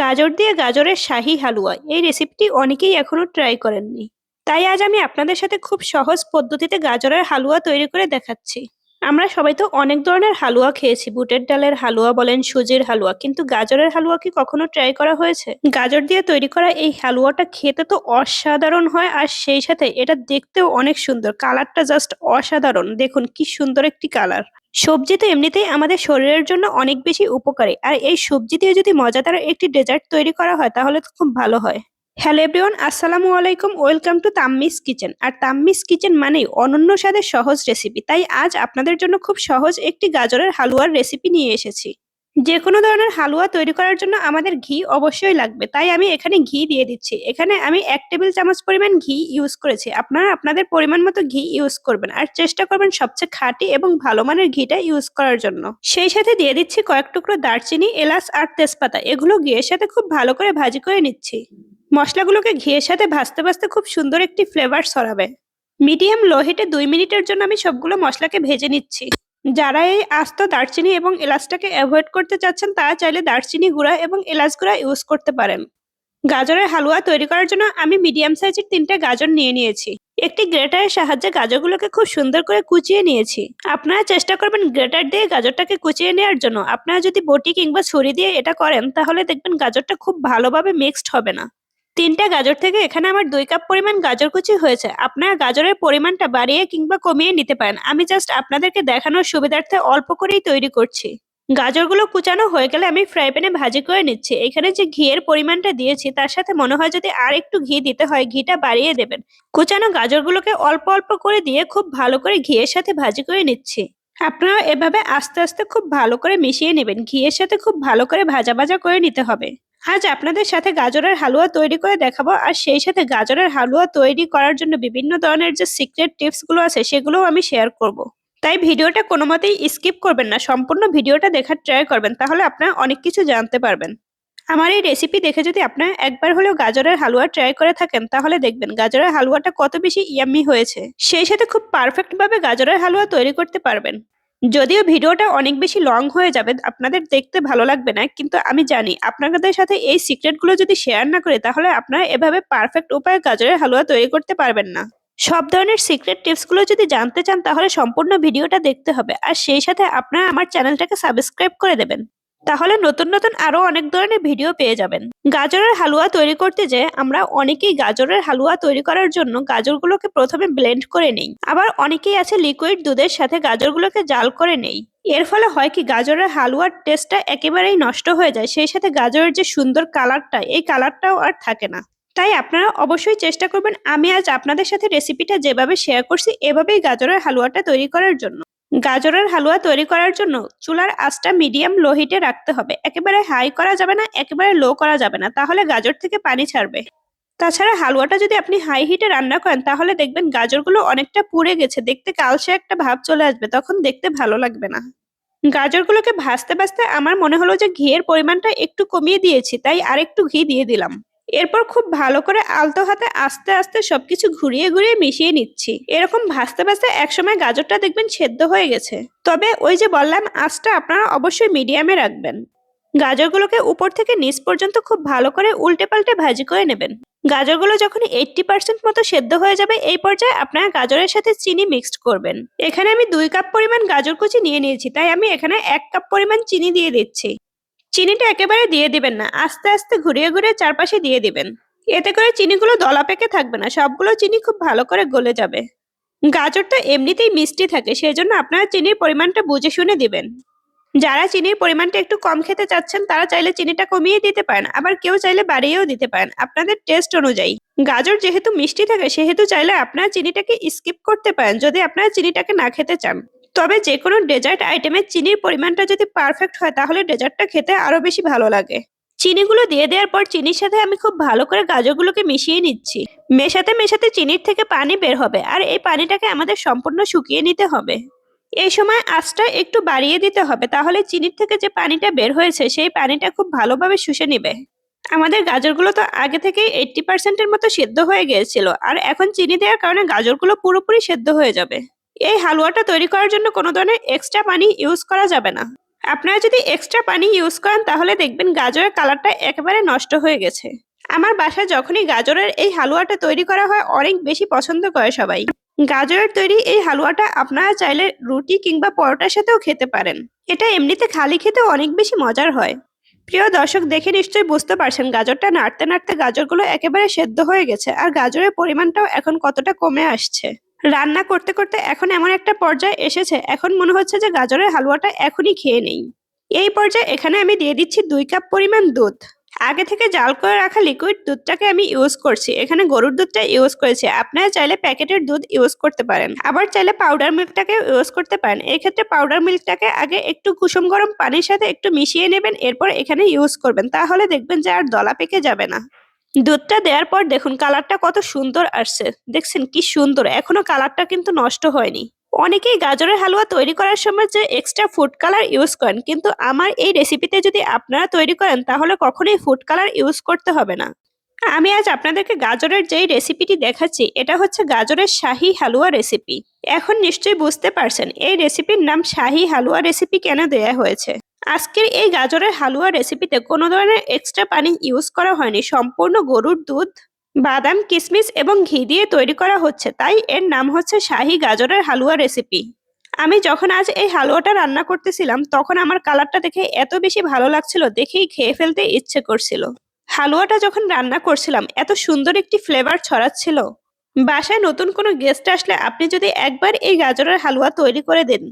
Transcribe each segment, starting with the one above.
গাজর দিয়ে গাজরের শাহি হালুয়া এই রেসিপিটি অনেকেই এখনও ট্রাই করেননি তাই আজ আমি আপনাদের সাথে খুব সহজ পদ্ধতিতে গাজরের হালুয়া তৈরি করে দেখাচ্ছি আমরা সবাই তো অনেক ধরনের হালুয়া খেয়েছি বুটের ডালের হালুয়া বলেন সুজির হালুয়া কিন্তু গাজরের হালুয়া কি কখনো ট্রাই করা হয়েছে গাজর দিয়ে তৈরি করা এই হালুয়াটা খেতে তো অসাধারণ হয় আর সেই সাথে এটা দেখতেও অনেক সুন্দর কালারটা জাস্ট অসাধারণ দেখুন কি সুন্দর একটি কালার সবজি তো এমনিতেই আমাদের শরীরের জন্য অনেক বেশি উপকারী আর এই সবজি দিয়ে যদি মজাদার একটি ডেজার্ট তৈরি করা হয় তাহলে তো খুব ভালো হয় হ্যালো এভরিওয়ান আসসালামু আলাইকুম ওয়েলকাম টু তাম্মিস কিচেন আর তাম্মিস কিচেন মানেই অনন্য স্বাদের সহজ রেসিপি তাই আজ আপনাদের জন্য খুব সহজ একটি গাজরের হালুয়ার রেসিপি নিয়ে এসেছি যে কোনো ধরনের হালুয়া তৈরি করার জন্য আমাদের ঘি অবশ্যই লাগবে তাই আমি এখানে ঘি দিয়ে দিচ্ছি এখানে আমি এক টেবিল চামচ পরিমাণ ঘি ইউজ করেছি আপনারা আপনাদের পরিমাণ মতো ঘি ইউজ করবেন আর চেষ্টা করবেন সবচেয়ে খাঁটি এবং ভালো মানের ঘিটা ইউজ করার জন্য সেই সাথে দিয়ে দিচ্ছি কয়েক টুকরো দারচিনি এলাচ আর তেজপাতা এগুলো ঘিয়ের সাথে খুব ভালো করে ভাজি করে নিচ্ছি মশলাগুলোকে ঘিয়ের সাথে ভাজতে ভাজতে খুব সুন্দর একটি ফ্লেভার সরাবে মিডিয়াম লো হিটে দুই মিনিটের জন্য আমি সবগুলো মশলাকে ভেজে নিচ্ছি যারা এই আস্ত দারচিনি এবং এলাচটাকে অ্যাভয়েড করতে চাচ্ছেন তারা চাইলে দারচিনি গুঁড়া এবং এলাচ গুঁড়া ইউজ করতে পারেন গাজরের হালুয়া তৈরি করার জন্য আমি মিডিয়াম সাইজের তিনটা গাজর নিয়ে নিয়েছি একটি গ্রেটারের সাহায্যে গাজরগুলোকে খুব সুন্দর করে কুচিয়ে নিয়েছি আপনারা চেষ্টা করবেন গ্রেটার দিয়ে গাজরটাকে কুচিয়ে নেওয়ার জন্য আপনারা যদি বটি কিংবা ছুরি দিয়ে এটা করেন তাহলে দেখবেন গাজরটা খুব ভালোভাবে মিক্সড হবে না তিনটা গাজর থেকে এখানে আমার দুই কাপ পরিমাণ গাজর কুচি হয়েছে আপনারা গাজরের পরিমাণটা বাড়িয়ে কিংবা কমিয়ে নিতে পারেন আমি জাস্ট আপনাদেরকে দেখানোর সুবিধার্থে অল্প করেই তৈরি করছি গাজরগুলো কুচানো হয়ে গেলে আমি ফ্রাই প্যানে ভাজি করে নিচ্ছি এখানে যে ঘিয়ের পরিমাণটা দিয়েছি তার সাথে মনে হয় যদি আর একটু ঘি দিতে হয় ঘিটা বাড়িয়ে দেবেন কুচানো গাজরগুলোকে অল্প অল্প করে দিয়ে খুব ভালো করে ঘিয়ের সাথে ভাজি করে নিচ্ছি আপনারা এভাবে আস্তে আস্তে খুব ভালো করে মিশিয়ে নেবেন ঘিয়ের সাথে খুব ভালো করে ভাজা ভাজা করে নিতে হবে আজ আপনাদের সাথে গাজরের হালুয়া তৈরি করে দেখাবো আর সেই সাথে গাজরের হালুয়া তৈরি করার জন্য বিভিন্ন ধরনের যে সিক্রেট টিপসগুলো আছে সেগুলোও আমি শেয়ার করব। তাই ভিডিওটা কোনো মতেই স্কিপ করবেন না সম্পূর্ণ ভিডিওটা দেখার ট্রাই করবেন তাহলে আপনারা অনেক কিছু জানতে পারবেন আমার এই রেসিপি দেখে যদি আপনারা একবার হলেও গাজরের হালুয়া ট্রাই করে থাকেন তাহলে দেখবেন গাজরের হালুয়াটা কত বেশি ইয়ামি হয়েছে সেই সাথে খুব পারফেক্টভাবে গাজরের হালুয়া তৈরি করতে পারবেন যদিও ভিডিওটা অনেক বেশি লং হয়ে যাবে আপনাদের দেখতে ভালো লাগবে না কিন্তু আমি জানি আপনাদের সাথে এই সিক্রেটগুলো যদি শেয়ার না করি তাহলে আপনারা এভাবে পারফেক্ট উপায়ে গাজরের হালুয়া তৈরি করতে পারবেন না সব ধরনের সিক্রেট টিপসগুলো যদি জানতে চান তাহলে সম্পূর্ণ ভিডিওটা দেখতে হবে আর সেই সাথে আপনারা আমার চ্যানেলটাকে সাবস্ক্রাইব করে দেবেন তাহলে নতুন নতুন আরও অনেক ধরনের ভিডিও পেয়ে যাবেন গাজরের হালুয়া তৈরি করতে যে আমরা অনেকেই গাজরের হালুয়া তৈরি করার জন্য গাজরগুলোকে প্রথমে ব্লেন্ড করে নেই আবার অনেকেই আছে লিকুইড দুধের সাথে গাজরগুলোকে জাল করে নেই এর ফলে হয় কি গাজরের হালুয়ার টেস্টটা একেবারেই নষ্ট হয়ে যায় সেই সাথে গাজরের যে সুন্দর কালারটা এই কালারটাও আর থাকে না তাই আপনারা অবশ্যই চেষ্টা করবেন আমি আজ আপনাদের সাথে রেসিপিটা যেভাবে শেয়ার করছি এভাবেই গাজরের হালুয়াটা তৈরি করার জন্য গাজরের হালুয়া তৈরি করার জন্য চুলার আঁচটা মিডিয়াম লো হিটে রাখতে হবে একেবারে হাই করা যাবে না একেবারে লো করা যাবে না তাহলে গাজর থেকে পানি ছাড়বে তাছাড়া হালুয়াটা যদি আপনি হাই হিটে রান্না করেন তাহলে দেখবেন গাজরগুলো অনেকটা পুড়ে গেছে দেখতে কালসে একটা ভাব চলে আসবে তখন দেখতে ভালো লাগবে না গাজরগুলোকে ভাজতে ভাজতে আমার মনে হলো যে ঘিয়ের পরিমাণটা একটু কমিয়ে দিয়েছি তাই আরেকটু ঘি দিয়ে দিলাম এরপর খুব ভালো করে আলতো হাতে আস্তে আস্তে সবকিছু ঘুরিয়ে ঘুরিয়ে মিশিয়ে নিচ্ছি এরকম ভাসতে ভাসতে একসময় গাজরটা দেখবেন সেদ্ধ হয়ে গেছে তবে ওই যে বললাম আঁচটা আপনারা অবশ্যই মিডিয়ামে রাখবেন গাজরগুলোকে উপর থেকে নিচ পর্যন্ত খুব ভালো করে উল্টে পাল্টে ভাজি করে নেবেন গাজরগুলো যখন এইটটি পার্সেন্ট মতো সেদ্ধ হয়ে যাবে এই পর্যায়ে আপনারা গাজরের সাথে চিনি মিক্সড করবেন এখানে আমি দুই কাপ পরিমাণ গাজর কুচি নিয়ে নিয়েছি তাই আমি এখানে এক কাপ পরিমাণ চিনি দিয়ে দিচ্ছি চিনিটা একেবারে দিয়ে দিবেন না আস্তে আস্তে ঘুরিয়ে ঘুরিয়ে চারপাশে দিয়ে দিবেন এতে করে চিনিগুলো দলা পেকে থাকবে না সবগুলো চিনি খুব ভালো করে গলে যাবে গাজর তো এমনিতেই মিষ্টি থাকে সেই জন্য আপনারা চিনির পরিমাণটা বুঝে শুনে দিবেন যারা চিনির পরিমাণটা একটু কম খেতে চাচ্ছেন তারা চাইলে চিনিটা কমিয়ে দিতে পারেন আবার কেউ চাইলে বাড়িয়েও দিতে পারেন আপনাদের টেস্ট অনুযায়ী গাজর যেহেতু মিষ্টি থাকে সেহেতু চাইলে আপনারা চিনিটাকে স্কিপ করতে পারেন যদি আপনারা চিনিটাকে না খেতে চান তবে যে কোনো ডেজার্ট আইটেমে চিনির পরিমাণটা যদি পারফেক্ট হয় তাহলে ডেজার্টটা খেতে আরও বেশি ভালো লাগে চিনিগুলো দিয়ে দেওয়ার পর চিনির সাথে আমি খুব ভালো করে গাজরগুলোকে মিশিয়ে নিচ্ছি মেশাতে মেশাতে চিনির থেকে পানি বের হবে আর এই পানিটাকে আমাদের সম্পূর্ণ শুকিয়ে নিতে হবে এই সময় আঁচটা একটু বাড়িয়ে দিতে হবে তাহলে চিনির থেকে যে পানিটা বের হয়েছে সেই পানিটা খুব ভালোভাবে শুষে নেবে আমাদের গাজরগুলো তো আগে থেকে এইট্টি পার্সেন্টের মতো সেদ্ধ হয়ে গিয়েছিল আর এখন চিনি দেওয়ার কারণে গাজরগুলো পুরোপুরি সেদ্ধ হয়ে যাবে এই হালুয়াটা তৈরি করার জন্য কোনো ধরনের এক্সট্রা পানি ইউজ করা যাবে না আপনারা যদি এক্সট্রা পানি ইউজ করেন তাহলে দেখবেন গাজরের কালারটা একেবারে নষ্ট হয়ে গেছে আমার বাসায় যখনই গাজরের এই হালুয়াটা তৈরি করা হয় অনেক বেশি পছন্দ করে সবাই গাজরের তৈরি এই হালুয়াটা আপনারা চাইলে রুটি কিংবা পরোটার সাথেও খেতে পারেন এটা এমনিতে খালি খেতে অনেক বেশি মজার হয় প্রিয় দর্শক দেখে নিশ্চয়ই বুঝতে পারছেন গাজরটা নাড়তে নাড়তে গাজরগুলো একেবারে সেদ্ধ হয়ে গেছে আর গাজরের পরিমাণটাও এখন কতটা কমে আসছে রান্না করতে করতে এখন এমন একটা পর্যায়ে এসেছে এখন মনে হচ্ছে যে গাজরের হালুয়াটা এখনই খেয়ে নেই এই পর্যায়ে এখানে আমি দিয়ে দিচ্ছি দুই কাপ পরিমাণ দুধ আগে থেকে জাল করে রাখা লিকুইড দুধটাকে আমি ইউজ করছি এখানে গরুর দুধটা ইউজ করেছি আপনারা চাইলে প্যাকেটের দুধ ইউজ করতে পারেন আবার চাইলে পাউডার মিল্কটাকে ইউজ করতে পারেন এক্ষেত্রে পাউডার মিল্কটাকে আগে একটু কুসুম গরম পানির সাথে একটু মিশিয়ে নেবেন এরপর এখানে ইউজ করবেন তাহলে দেখবেন যে আর দলা পেকে যাবে না দুধটা দেওয়ার পর দেখুন কালারটা কত সুন্দর আসছে দেখছেন কি সুন্দর এখনো কালারটা কিন্তু নষ্ট হয়নি অনেকেই গাজরের হালুয়া তৈরি করার সময় যে এক্সট্রা ফুড কালার ইউজ করেন কিন্তু আমার এই রেসিপিতে যদি আপনারা তৈরি করেন তাহলে কখনোই ফুড কালার ইউজ করতে হবে না আমি আজ আপনাদেরকে গাজরের যেই রেসিপিটি দেখাচ্ছি এটা হচ্ছে গাজরের শাহি হালুয়া রেসিপি এখন নিশ্চয়ই বুঝতে পারছেন এই রেসিপির নাম শাহি হালুয়া রেসিপি কেন দেয়া হয়েছে আজকের এই গাজরের হালুয়া রেসিপিতে কোনো ধরনের এক্সট্রা পানি ইউজ করা হয়নি সম্পূর্ণ গরুর দুধ বাদাম কিশমিশ এবং ঘি দিয়ে তৈরি করা হচ্ছে তাই এর নাম হচ্ছে শাহী গাজরের হালুয়া রেসিপি আমি যখন আজ এই হালুয়াটা রান্না করতেছিলাম তখন আমার কালারটা দেখে এত বেশি ভালো লাগছিল দেখেই খেয়ে ফেলতে ইচ্ছে করছিল হালুয়াটা যখন রান্না করছিলাম এত সুন্দর একটি ফ্লেভার ছড়াচ্ছিল বাসায় নতুন কোনো গেস্ট আসলে আপনি যদি একবার এই গাজরের হালুয়া তৈরি করে দেন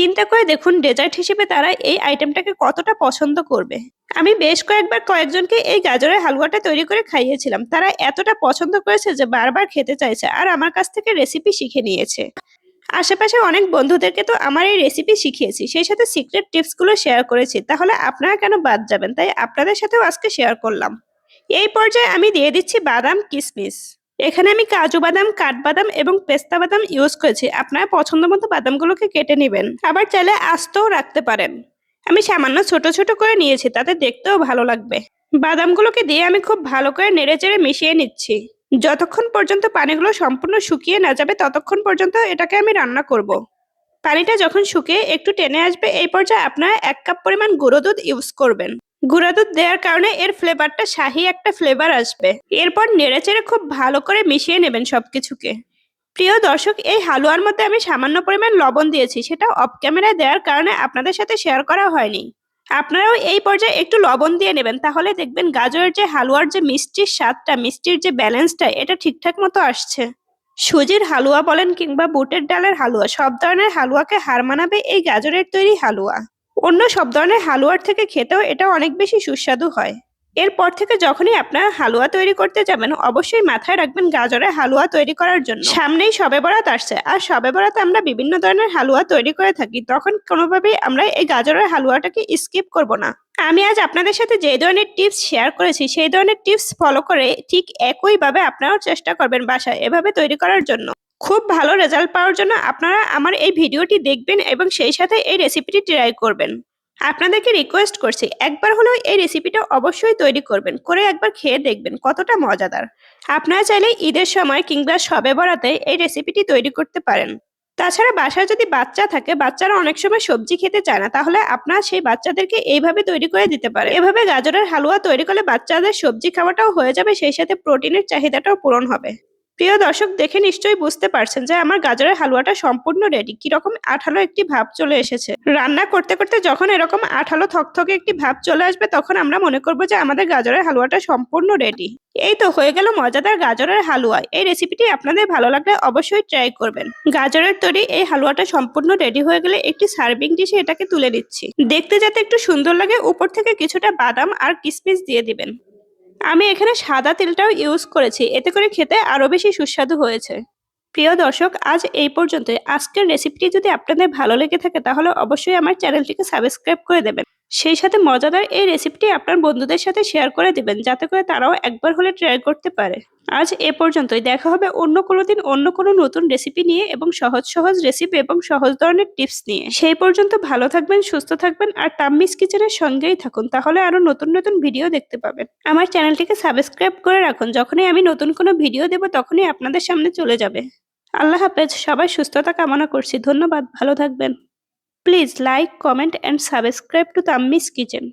চিন্তা করে দেখুন ডেজার্ট হিসেবে তারা এই আইটেমটাকে কতটা পছন্দ করবে আমি বেশ কয়েকবার কয়েকজনকে এই গাজরের হালুয়াটা তৈরি করে খাইয়েছিলাম তারা এতটা পছন্দ করেছে যে বারবার খেতে চাইছে আর আমার কাছ থেকে রেসিপি শিখে নিয়েছে আশেপাশে অনেক বন্ধুদেরকে তো আমার এই রেসিপি শিখিয়েছি সেই সাথে সিক্রেট টিপসগুলো শেয়ার করেছি তাহলে আপনারা কেন বাদ যাবেন তাই আপনাদের সাথেও আজকে শেয়ার করলাম এই পর্যায়ে আমি দিয়ে দিচ্ছি বাদাম কিশমিশ এখানে আমি কাজু বাদাম কাঠবাদাম এবং পেস্তা বাদাম ইউজ করেছি আপনার পছন্দ মতো বাদামগুলোকে কেটে নেবেন আবার চাইলে আস্তেও রাখতে পারেন আমি সামান্য ছোট ছোট করে নিয়েছি তাতে দেখতেও ভালো লাগবে বাদামগুলোকে দিয়ে আমি খুব ভালো করে নেড়েচেড়ে মিশিয়ে নিচ্ছি যতক্ষণ পর্যন্ত পানিগুলো সম্পূর্ণ শুকিয়ে না যাবে ততক্ষণ পর্যন্ত এটাকে আমি রান্না করব। পানিটা যখন শুকে একটু টেনে আসবে এই পর্যায়ে আপনারা এক কাপ পরিমাণ গুঁড়ো দুধ ইউজ করবেন গুঁড়া দুধ দেওয়ার কারণে এর ফ্লেভারটা শাহি একটা ফ্লেভার আসবে এরপর নেড়েচেড়ে খুব ভালো করে মিশিয়ে নেবেন সবকিছুকে প্রিয় দর্শক এই হালুয়ার মধ্যে আমি সামান্য পরিমাণ লবণ দিয়েছি সেটা অফ ক্যামেরায় দেওয়ার কারণে আপনাদের সাথে শেয়ার করা হয়নি আপনারাও এই পর্যায়ে একটু লবণ দিয়ে নেবেন তাহলে দেখবেন গাজরের যে হালুয়ার যে মিষ্টির স্বাদটা মিষ্টির যে ব্যালেন্সটা এটা ঠিকঠাক মতো আসছে সুজির হালুয়া বলেন কিংবা বুটের ডালের হালুয়া সব ধরনের হালুয়াকে হার মানাবে এই গাজরের তৈরি হালুয়া অন্য সব ধরনের হালুয়ার থেকে খেতেও এটা অনেক বেশি সুস্বাদু হয় এরপর থেকে যখনই আপনারা হালুয়া তৈরি করতে যাবেন অবশ্যই মাথায় রাখবেন গাজরের হালুয়া তৈরি করার জন্য সামনেই সবে বরাত আসছে আর সবে বরাতে আমরা বিভিন্ন ধরনের হালুয়া তৈরি করে থাকি তখন কোনোভাবেই আমরা এই গাজরের হালুয়াটাকে স্কিপ করব না আমি আজ আপনাদের সাথে যে ধরনের টিপস শেয়ার করেছি সেই ধরনের টিপস ফলো করে ঠিক একইভাবে আপনারাও চেষ্টা করবেন বাসায় এভাবে তৈরি করার জন্য খুব ভালো রেজাল্ট পাওয়ার জন্য আপনারা আমার এই ভিডিওটি দেখবেন এবং সেই সাথে এই রেসিপিটি ট্রাই করবেন আপনাদেরকে রিকোয়েস্ট করছি একবার হলেও এই রেসিপিটা অবশ্যই তৈরি করবেন করে একবার খেয়ে দেখবেন কতটা মজাদার আপনারা চাইলে ঈদের সময় কিংবা সবে বড়াতে এই রেসিপিটি তৈরি করতে পারেন তাছাড়া বাসায় যদি বাচ্চা থাকে বাচ্চারা অনেক সময় সবজি খেতে চায় না তাহলে আপনার সেই বাচ্চাদেরকে এইভাবে তৈরি করে দিতে পারে এভাবে গাজরের হালুয়া তৈরি করলে বাচ্চাদের সবজি খাওয়াটাও হয়ে যাবে সেই সাথে প্রোটিনের চাহিদাটাও পূরণ হবে প্রিয় দর্শক দেখে নিশ্চয়ই বুঝতে পারছেন যে আমার গাজরের হালুয়াটা সম্পূর্ণ রেডি কিরকম আঠালো একটি ভাব চলে এসেছে রান্না করতে করতে যখন এরকম আঠালো থকথকে একটি ভাব চলে আসবে তখন আমরা মনে করবো যে আমাদের গাজরের হালুয়াটা সম্পূর্ণ রেডি এই তো হয়ে গেল মজাদার গাজরের হালুয়া এই রেসিপিটি আপনাদের ভালো লাগলে অবশ্যই ট্রাই করবেন গাজরের তৈরি এই হালুয়াটা সম্পূর্ণ রেডি হয়ে গেলে একটি সার্ভিং ডিশে এটাকে তুলে দিচ্ছি দেখতে যাতে একটু সুন্দর লাগে উপর থেকে কিছুটা বাদাম আর কিসমিস দিয়ে দিবেন আমি এখানে সাদা তেলটাও ইউজ করেছি এতে করে খেতে আরও বেশি সুস্বাদু হয়েছে প্রিয় দর্শক আজ এই পর্যন্ত আজকের রেসিপিটি যদি আপনাদের ভালো লেগে থাকে তাহলে অবশ্যই আমার চ্যানেলটিকে সাবস্ক্রাইব করে দেবেন সেই সাথে মজাদার এই রেসিপিটি আপনার বন্ধুদের সাথে শেয়ার করে দেবেন যাতে করে তারাও একবার হলে ট্রাই করতে পারে আজ এ পর্যন্তই দেখা হবে অন্য কোনো দিন অন্য কোনো নতুন রেসিপি নিয়ে এবং সহজ সহজ রেসিপি এবং সহজ ধরনের টিপস নিয়ে সেই পর্যন্ত ভালো থাকবেন সুস্থ থাকবেন আর তাম্মিস কিচেনের সঙ্গেই থাকুন তাহলে আরও নতুন নতুন ভিডিও দেখতে পাবেন আমার চ্যানেলটিকে সাবস্ক্রাইব করে রাখুন যখনই আমি নতুন কোনো ভিডিও দেবো তখনই আপনাদের সামনে চলে যাবে আল্লাহ হাফেজ সবাই সুস্থতা কামনা করছি ধন্যবাদ ভালো থাকবেন Please like, comment, and subscribe to Tammi's Kitchen.